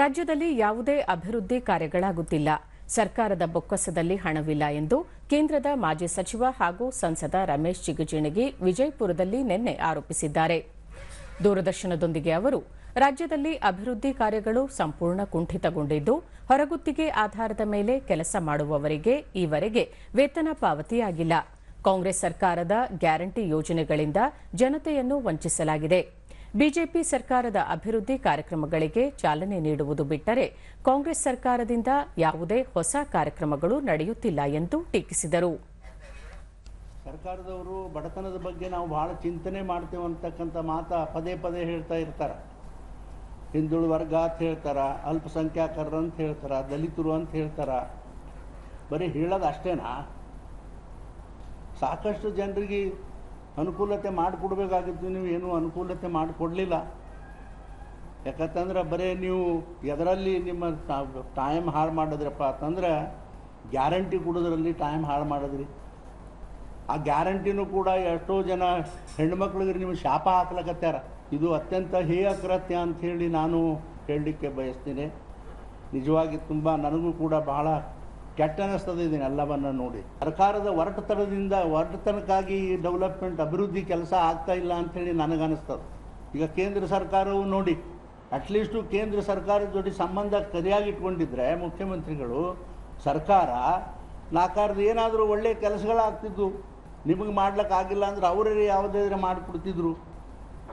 ರಾಜ್ಯದಲ್ಲಿ ಯಾವುದೇ ಅಭಿವೃದ್ಧಿ ಕಾರ್ಯಗಳಾಗುತ್ತಿಲ್ಲ. ಸರ್ಕಾರದ ಬೊಕ್ಕಸದಲ್ಲಿ ಹಣವಿಲ್ಲ ಎಂದು ಕೇಂದ್ರದ ಮಾಜಿ ಸಚಿವ ಹಾಗೂ ಸಂಸದ ರಮೇಶ್ ಜಿಗಜಿಣಗಿ ವಿಜಯಪುರದಲ್ಲಿ ನಿನ್ನೆ ಆರೋಪಿಸಿದ್ದಾರೆ. ದೂರದರ್ಶನದೊಂದಿಗೆ ಅವರು, ರಾಜ್ಯದಲ್ಲಿ ಅಭಿವೃದ್ಧಿ ಕಾರ್ಯಗಳು ಸಂಪೂರ್ಣ ಕುಂಠಿತಗೊಂಡಿದ್ದು, ಹೊರಗುತ್ತಿಗೆ ಆಧಾರದ ಮೇಲೆ ಕೆಲಸ ಮಾಡುವವರಿಗೆ ಈವರೆಗೆ ವೇತನ ಪಾವತಿಯಾಗಿಲ್ಲ. ಕಾಂಗ್ರೆಸ್ ಸರ್ಕಾರದ ಗ್ಯಾರಂಟಿ ಯೋಜನೆಗಳಿಂದ ಜನತೆಯನ್ನು ವಂಚಿಸಲಾಗಿದೆ. ಬಿಜೆಪಿ ಸರ್ಕಾರದ ಅಭಿವೃದ್ಧಿ ಕಾರ್ಯಕ್ರಮಗಳಿಗೆ ಚಾಲನೆ ನೀಡುವುದು ಬಿಟ್ಟರೆ ಕಾಂಗ್ರೆಸ್ ಸರ್ಕಾರದಿಂದ ಯಾವುದೇ ಹೊಸ ಕಾರ್ಯಕ್ರಮಗಳು ನಡೆಯುತ್ತಿಲ್ಲ ಎಂದು ಟೀಕಿಸಿದರು. ಸರ್ಕಾರದವರು ಬಡತನದ ಬಗ್ಗೆ ನಾವು ಬಹಳ ಚಿಂತನೆ ಮಾಡ್ತೇವೆ ಅಂತಕ್ಕಂಥ ಮಾತ ಪದೇ ಪದೇ ಹೇಳ್ತಾ ಇರ್ತಾರೆ. ಹಿಂದುಳಿದ ವರ್ಗ ಅಂತ ಹೇಳ್ತಾರ ಅಲ್ಪಸಂಖ್ಯಾತರು ಅಂತ ಹೇಳ್ತಾರ, ದಲಿತರು ಅಂತ ಹೇಳ್ತಾರ. ಬರೀ ಹೇಳೋದು ಅಷ್ಟೇನಾ? ಸಾಕಷ್ಟು ಜನರಿಗೆ ಅನುಕೂಲತೆ ಮಾಡಿಕೊಡ್ಬೇಕಾಗಿತ್ತು ನೀವು ಏನೂ ಅನುಕೂಲತೆ ಮಾಡಿಕೊಡ್ಲಿಲ್ಲ. ಯಾಕಂತಂದ್ರೆ ಬರೀ ನೀವು ಎದರಲ್ಲಿ ನಿಮ್ಮ ಟೈಮ್ ಹಾಳು ಮಾಡಿದ್ರಪ್ಪ ಅಂತಂದ್ರೆ ಗ್ಯಾರಂಟಿ ಕೊಡೋದ್ರಲ್ಲಿ ಟೈಮ್ ಹಾಳು ಮಾಡಿದ್ರಿ. ಆ ಗ್ಯಾರಂಟಿನೂ ಕೂಡ ಎಷ್ಟೋ ಜನ ಹೆಣ್ಮಕ್ಳಿಗೆ ನೀವು ಶಾಪ ಹಾಕ್ಲಕತ್ಯಾರ. ಇದು ಅತ್ಯಂತ ಹೇಯ ಕೃತ್ಯ ಅಂಥೇಳಿ ನಾನು ಹೇಳಲಿಕ್ಕೆ ಬಯಸ್ತೀನಿ. ನಿಜವಾಗಿ ತುಂಬ ನನಗೂ ಕೂಡ ಬಹಳ ಕೆಟ್ಟ ಅನ್ನಿಸ್ತದೆ ಇದನ್ನ ಎಲ್ಲವನ್ನ ನೋಡಿ. ಸರ್ಕಾರದ ಒರಟುತನದಿಂದ ಒರಟತನಕ್ಕಾಗಿ ಡೆವಲಪ್ಮೆಂಟ್ ಅಭಿವೃದ್ಧಿ ಕೆಲಸ ಆಗ್ತಾ ಇಲ್ಲ ಅಂಥೇಳಿ ನನಗನ್ನಿಸ್ತದೆ ಈಗ ಕೇಂದ್ರ ಸರ್ಕಾರವು ನೋಡಿ ಅಟ್ಲೀಸ್ಟು ಕೇಂದ್ರ ಸರ್ಕಾರದ ಜೊತೆ ಸಂಬಂಧ ಸರಿಯಾಗಿ ಇಟ್ಕೊಂಡಿದ್ರೆ ಮುಖ್ಯಮಂತ್ರಿಗಳು, ಸರ್ಕಾರ ನಾಕಾರದ ಏನಾದರೂ ಒಳ್ಳೆಯ ಕೆಲಸಗಳಾಗ್ತಿದ್ವು. ನಿಮಗೆ ಮಾಡ್ಲಿಕ್ಕಾಗಿಲ್ಲ ಅಂದ್ರೆ ಅವರೇ ಯಾವುದಾದ್ರೆ ಮಾಡಿಕೊಡ್ತಿದ್ರು.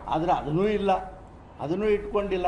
ಆದರೆ ಅದನ್ನೂ ಇಲ್ಲ. ಅದನ್ನೂ ಇಟ್ಕೊಂಡಿಲ್ಲ.